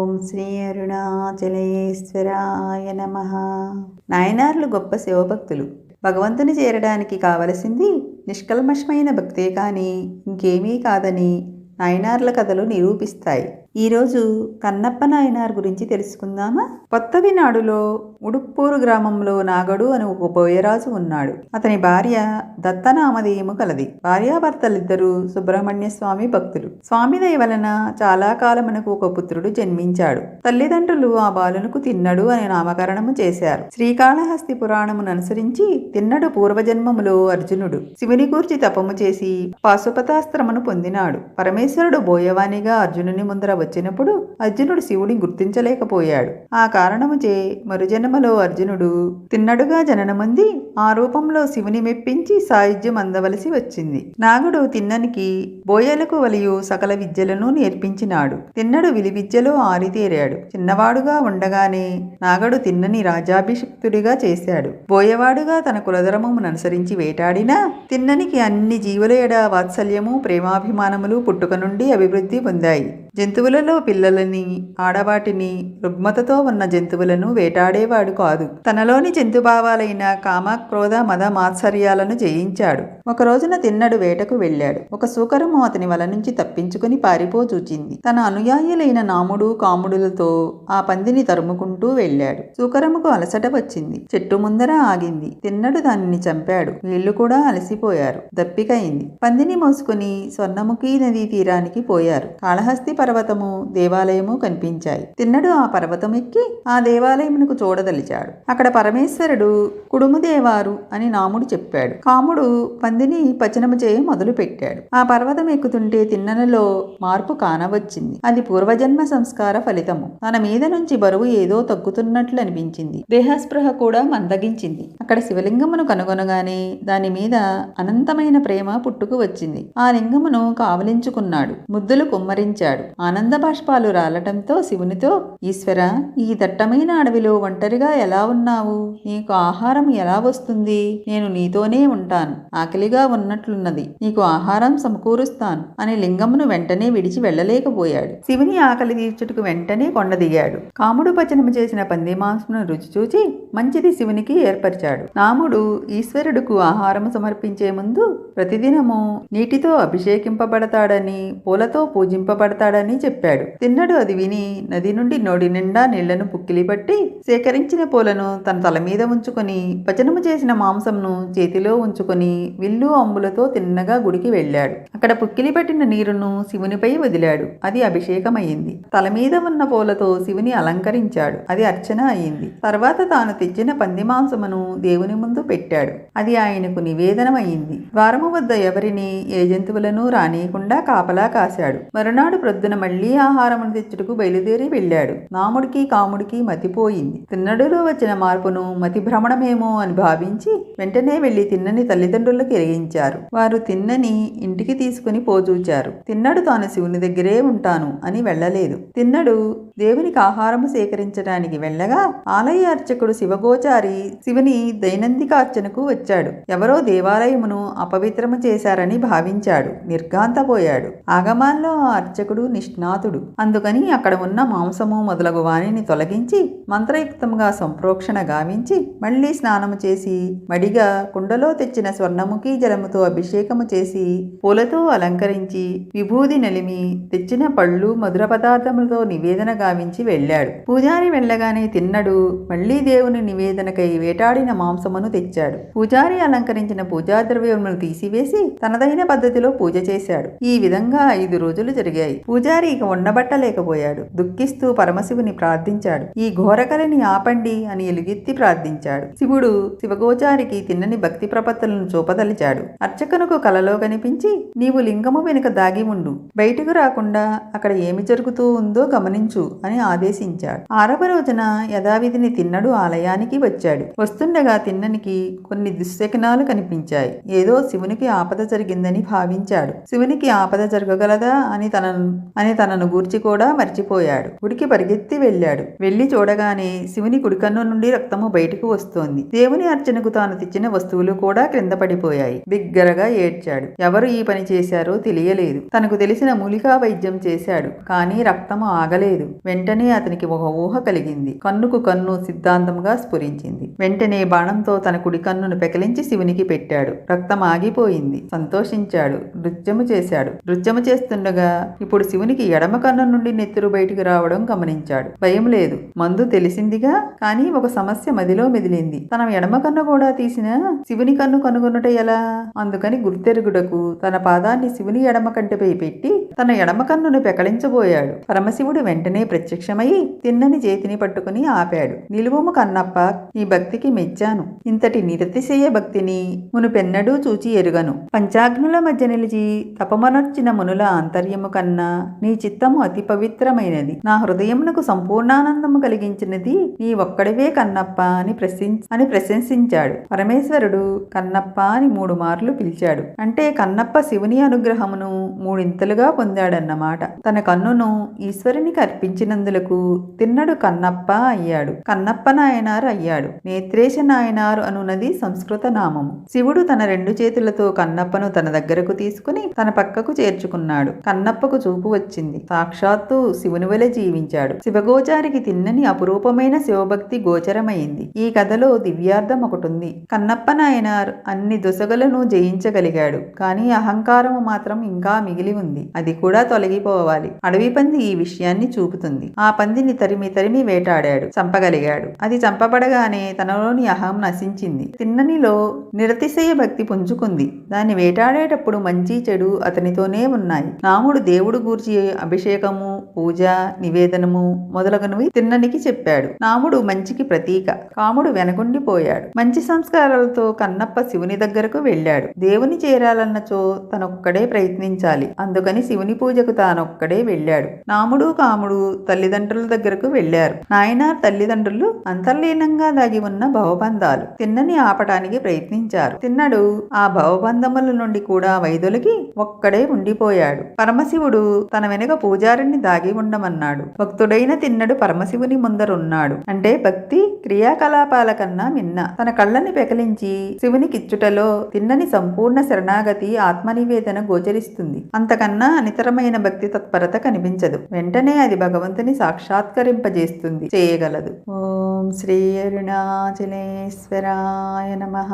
ఓం శ్రీ అరుణాచలేశ్వరాయ నమ. నాయనార్లు గొప్ప శివభక్తులు. భగవంతుని చేరడానికి కావలసింది నిష్కల్మషమైన భక్తే కానీ ఇంకేమీ కాదని నాయనార్ల కథలు నిరూపిస్తాయి. ఈరోజు కన్నప్ప నాయనార్ గురించి తెలుసుకుందామా? కొత్తవి నాడులో ఉడుప్పూరు గ్రామంలో నాగడు అని ఒక బోయరాజు ఉన్నాడు. అతని భార్య దత్తనామధేయము కలది. భార్యాభర్తలిద్దరూ సుబ్రహ్మణ్య స్వామి భక్తులు. స్వామి దయ వలన చాలా కాలమునకు ఒక పుత్రుడు జన్మించాడు. తల్లిదండ్రులు ఆ బాలునకు తిన్నడు అని నామకరణము చేశారు. శ్రీకాళహస్తి పురాణమును అనుసరించి తిన్నడు పూర్వజన్మములో అర్జునుడు. శివుని గూర్చి తపము చేసి పాశుపతాస్త్రమును పొందినాడు. పరమేశ్వరుడు బోయవానిగా అర్జునుని ముందర వచ్చినప్పుడు అర్జునుడు శివుని గుర్తించలేకపోయాడు. ఆ కారణముచే మరుజన్మలో అర్జునుడు తిన్నడుగా జననమంది ఆ రూపంలో శివుని మెప్పించి సాయుధ్యం అందవలసి వచ్చింది. నాగుడు తిన్ననికి బోయలకు వలియు సకల విద్యలను నేర్పించినాడు. తిన్నడు విలివిద్యలో ఆరితేరాడు. చిన్నవాడుగా ఉండగానే నాగడు తిన్నని రాజాభిషిక్తుడిగా చేశాడు. బోయవాడుగా తన కులధర్మమును అనుసరించి వేటాడినా తిన్ననికి అన్ని జీవుల ఎడ వాత్సల్యము ప్రేమాభిమానములు పుట్టుక నుండి అభివృద్ధి పొందాయి. జంతువులలో పిల్లలని ఆడవాటిని రుగ్మతతో ఉన్న జంతువులను వేటాడేవాడు కాదు. తనలోని జంతుభావాలైన కామ క్రోధ మద మాత్సర్యాలను జయించాడు. ఒక రోజున తిన్నడు వేటకు వెళ్ళాడు. ఒక సూకరము అతని వల నుంచి తప్పించుకుని పారిపోచూచింది తన అనుయాయులైన నాముడు కాముడులతో ఆ పందిని తరుముకుంటూ వెళ్ళాడు. సూకరముకు అలసట వచ్చింది. చెట్టు ముందర ఆగింది. తిన్నడు దానిని చంపాడు. వీళ్ళు కూడా అలసిపోయారు. దప్పికయింది పందిని మోసుకుని స్వర్ణముఖి నదీ తీరానికి పోయారు. కాళహస్తి పర్వతము దేవాలయము కనిపించాయి. తిన్నడు ఆ పర్వతం ఎక్కి ఆ దేవాలయమునకు చూడదలిచాడు. అక్కడ పరమేశ్వరుడు కుడుముదేవారు అని నాముడు చెప్పాడు. కాముడు పందిని పచనము చేయ మొదలు పెట్టాడు ఆ పర్వతం ఎక్కుతుంటే తిన్ననలో మార్పు కానవచ్చింది. అది పూర్వజన్మ సంస్కార ఫలితము. తన మీద నుంచి బరువు ఏదో తగ్గుతున్నట్లు అనిపించింది. దేహస్పృహ కూడా మందగించింది. అక్కడ శివలింగమును కనుగొనగానే దాని మీద అనంతమైన ప్రేమ పుట్టుకు వచ్చింది. ఆ లింగమును కావలించుకున్నాడు. ముద్దులు కుమ్మరించాడు. ఆనంద బాష్పాలు రాలటంతో శివునితో ఈశ్వర ఈ దట్టమైన అడవిలో ఒంటరిగా ఎలా ఉన్నావు? నీకు ఆహారం ఎలా వస్తుంది? నేను నీతోనే ఉంటాను. ఆకలిగా ఉన్నట్లున్నది. నీకు ఆహారం సమకూరుస్తాను అని లింగమును వెంటనే విడిచి వెళ్ళలేకపోయాడు. శివుని ఆకలి తీర్చుటకు వెంటనే కొండ దిగాడు. కాముడు పచనము చేసిన పంది మాంసమును రుచి చూచి మంచిది శివునికి ఏర్పరిచాడు. నాముడు ఈశ్వరుడుకు ఆహారం సమర్పించే ముందు ప్రతిదినము నీటితో అభిషేకింపబడతాడని పూలతో పూజింపబడతాడని చెప్పాడు. తిన్నడు అది విని నది నుండి నోడి నిండా నీళ్ళను పుక్కిలి పట్టి సేకరించిన పూలను తన తల మీద ఉంచుకొని పచనము చేసిన మాంసంను చేతిలో ఉంచుకొని విల్లు అంబులతో తిన్నగా గుడికి వెళ్ళాడు. అక్కడ పుక్కిలి పట్టిన నీరును శివునిపై వదిలాడు. అది అభిషేకమయ్యింది. తల మీద ఉన్న పూలతో శివుని అలంకరించాడు. అది అర్చన అయింది తర్వాత తాను తెచ్చిన పంది మాంసమును దేవుని ముందు పెట్టాడు. అది ఆయనకు నివేదనమయ్యింది. ద్వారము వద్ద ఎవరిని ఏ జంతువులను రానియకుండా కాపలా కాశాడు. మరునాడు ప్రొద్దున మళ్ళీ ఆహారమును తెచ్చుటకు బయలుదేరి వెళ్ళాడు. నాముడికి కాముడికి మతిపోయింది తిన్నడులో వచ్చిన మార్పును మతి భ్రమణమేమో అని భావించి వెంటనే వెళ్ళి తిన్నని తల్లిదండ్రులకు ఎరిగించారు. వారు తిన్నని ఇంటికి తీసుకుని పోచూచారు తిన్నడు తాను శివుని దగ్గరే ఉంటాను అని వెళ్ళలేదు. తిన్నడు దేవునికి ఆహారము సేకరించడానికి వెళ్ళగా ఆలయ అర్చకుడు శివగోచారి శివుని దైనందిక అర్చనకు వచ్చాడు. ఎవరో దేవాలయమును అపవిత్రము చేశారని భావించాడు. నిర్ఘాంతపోయాడు. ఆగమాల్లో ఆ అర్చకుడు నిష్ణాతుడు. అందుకని అక్కడ ఉన్న మాంసము మొదలగు వాణిని తొలగించి మంత్రయుక్తంగా సంప్రోక్షణ గావించి మళ్ళీ స్నానము చేసి మడిగా కుండలో తెచ్చిన స్వర్ణముఖి జలముతో అభిషేకము చేసి పూలతో అలంకరించి విభూది నలిమి తెచ్చిన పళ్ళు మధుర పదార్థములతో నివేదన గావించి వెళ్ళాడు. పూజారి వెళ్ళగానే తిన్నడు. మళ్ళీ దేవుని నివేదనకై వేటాడిన మాంసమును తెచ్చాడు. పూజారి అలంకరించిన పూజా ద్రవ్యములను తీసివేసి తనదైన పద్ధతిలో పూజ చేశాడు. ఈ విధంగా ఐదు రోజులు జరిగాయి. పూజ పూజారి ఇక ఉండబట్టలేకపోయాడు. దుఃఖిస్తూ పరమశివుని ప్రార్థించాడు. ఈ ఘోరకలని ఆపండి అని ఎలుగెత్తి ప్రార్థించాడు. శివుడు శివగోచారికి తిన్నని భక్తి ప్రపత్తులను చూపదలిచాడు. అర్చకనుకు కలలో కనిపించి నీవు లింగము వెనుక దాగి ఉండు. బయటకు రాకుండా అక్కడ ఏమి జరుగుతూ ఉందో గమనించు అని ఆదేశించాడు. ఆరవ రోజున యథావిధిని తిన్నడు ఆలయానికి వచ్చాడు. వస్తుండగా తిన్ననికి కొన్ని దుశ్శకనాలు కనిపించాయి. ఏదో శివునికి ఆపద జరిగిందని భావించాడు. శివునికి ఆపద జరగగలదా అని తనను అని తనను గూర్చి కూడా మర్చిపోయాడు. గుడికి పరిగెత్తి వెళ్ళాడు. వెళ్ళి చూడగానే శివుని కుడికన్ను నుండి రక్తము బయటకు వస్తోంది. దేవుని అర్చనకు తాను తెచ్చిన వస్తువులు కూడా క్రింద పడిపోయాయి. బిగ్గరగా ఏడ్చాడు. ఎవరు ఈ పని చేశారో తెలియలేదు. తనకు తెలిసిన మూలికా వైద్యం చేశాడు. కానీ రక్తము ఆగలేదు. వెంటనే అతనికి ఒక ఊహ కలిగింది. కన్నుకు కన్ను సిద్ధాంతంగా స్ఫురించింది. వెంటనే బాణంతో తన కుడి కన్నును పెకలించి శివునికి పెట్టాడు. రక్తం ఆగిపోయింది. సంతోషించాడు. నృత్యము చేశాడు. నృత్యము చేస్తుండగా ఇప్పుడు శివుని అతనికి ఎడమ కన్ను నుండి నెత్తురు బయటికి రావడం గమనించాడు. భయం లేదు. మందు తెలిసిందిగా కానీ ఒక సమస్య మదిలో మెదిలింది. తన ఎడమ కన్ను కూడా తీసిన శివుని కన్ను కనుగొనుట ఎలా? అందుకని గుర్తెరుగుటకు తన పాదాన్ని శివుని ఎడమ కంటిపై పెట్టి తన ఎడమ కన్నును పెకలించబోయాడు. పరమశివుడు వెంటనే ప్రత్యక్షమై తిన్నని చేతిని పట్టుకుని ఆపాడు. నిలువము కన్నప్ప నీ భక్తికి మెచ్చాను. ఇంతటి నిరతిశయ భక్తిని మునుపెన్నడూ చూచి ఎరుగను. పంచాగ్నుల మధ్య నిలిచి తపమనర్చిన మునుల ఆంతర్యము కన్నా నీ చిత్తము అతి పవిత్రమైనది. నా హృదయమునకు సంపూర్ణానందము కలిగించినది నీ ఒక్కడివే కన్నప్ప అని ప్రశంస అని ప్రశంసించాడు. పరమేశ్వరుడు కన్నప్ప అని మూడు మార్లు పిలిచాడు. అంటే కన్నప్ప శివుని అనుగ్రహమును మూడింతలుగా పొందాడన్నమాట. తన కన్నును ఈశ్వరునికి అర్పించినందులకు తిన్నడు కన్నప్ప అయ్యాడు. కన్నప్ప నాయనారు అయ్యాడు. నేత్రేశ నాయనారు అనున్నది సంస్కృత నామము. శివుడు తన రెండు చేతులతో కన్నప్పను తన దగ్గరకు తీసుకుని తన పక్కకు చేర్చుకున్నాడు. కన్నప్పకు చూపు వచ్చింది. సాక్షాత్తు శివుని వలె జీవించాడు. శివగోచారికి తిన్నని అపురూపమైన శివభక్తి గోచరమైంది. ఈ కథలో దివ్యార్థం ఒకటుంది. కన్నప్ప నాయనార్ అన్ని దుసగలను జయించగలిగాడు. కానీ అహంకారము మాత్రం ఇంకా మిగిలి ఉంది. అది కూడా తొలగిపోవాలి. అడవి పంది ఈ విషయాన్ని చూపుతుంది. ఆ పందిని తరిమి తరిమి వేటాడాడు. చంపగలిగాడు. అది చంపబడగానే తనలోని అహం నశించింది. తిన్ననిలో నిరతిశయ భక్తి పుంజుకుంది. దాన్ని వేటాడేటప్పుడు మంచి చెడు అతనితోనే ఉన్నాయి. రాముడు దేవుడు గూర్చి అభిషేకము పూజ నివేదనము మొదలగునవి తిన్ననికి చెప్పాడు. నాముడు మంచికి ప్రతీక. కాముడు వెనకుండిపోయాడు. మంచి సంస్కారాలతో కన్నప్ప శివుని దగ్గరకు వెళ్ళాడు. దేవుని చేరాలన్నచో తనొక్కడే ప్రయత్నించాలి. అందుకని శివుని పూజకు తానొక్కడే వెళ్ళాడు. నాముడు కాముడు తల్లిదండ్రుల దగ్గరకు వెళ్ళారు. నాయన తల్లిదండ్రులు అంతర్లీనంగా దాగి ఉన్న భవబంధాలు తిన్నని ఆపటానికి ప్రయత్నించారు. తిన్నడు ఆ భవబంధముల నుండి కూడా వైద్యులకి ఒక్కడే ఉండిపోయాడు. పరమశివుడు తన వెనుక పూజారిని దాగి ఉండమన్నాడు. భక్తుడైన తిన్నడు పరమశివుని ముందరున్నాడు. అంటే భక్తి క్రియాకలాపాల కన్నా మిన్న. తన కళ్ళని పెకలించి శివుని కిచ్చుటలో తిన్నని సంపూర్ణ శరణాగతి ఆత్మనివేదన గోచరిస్తుంది. అంతకన్నా అనితరమైన భక్తి తత్పరత కనిపించదు. వెంటనే అది భగవంతుని సాక్షాత్కరింపజేస్తుంది. చేయగలదు. ఓం శ్రీ అరుణాచలేశ్వరాయ నమ.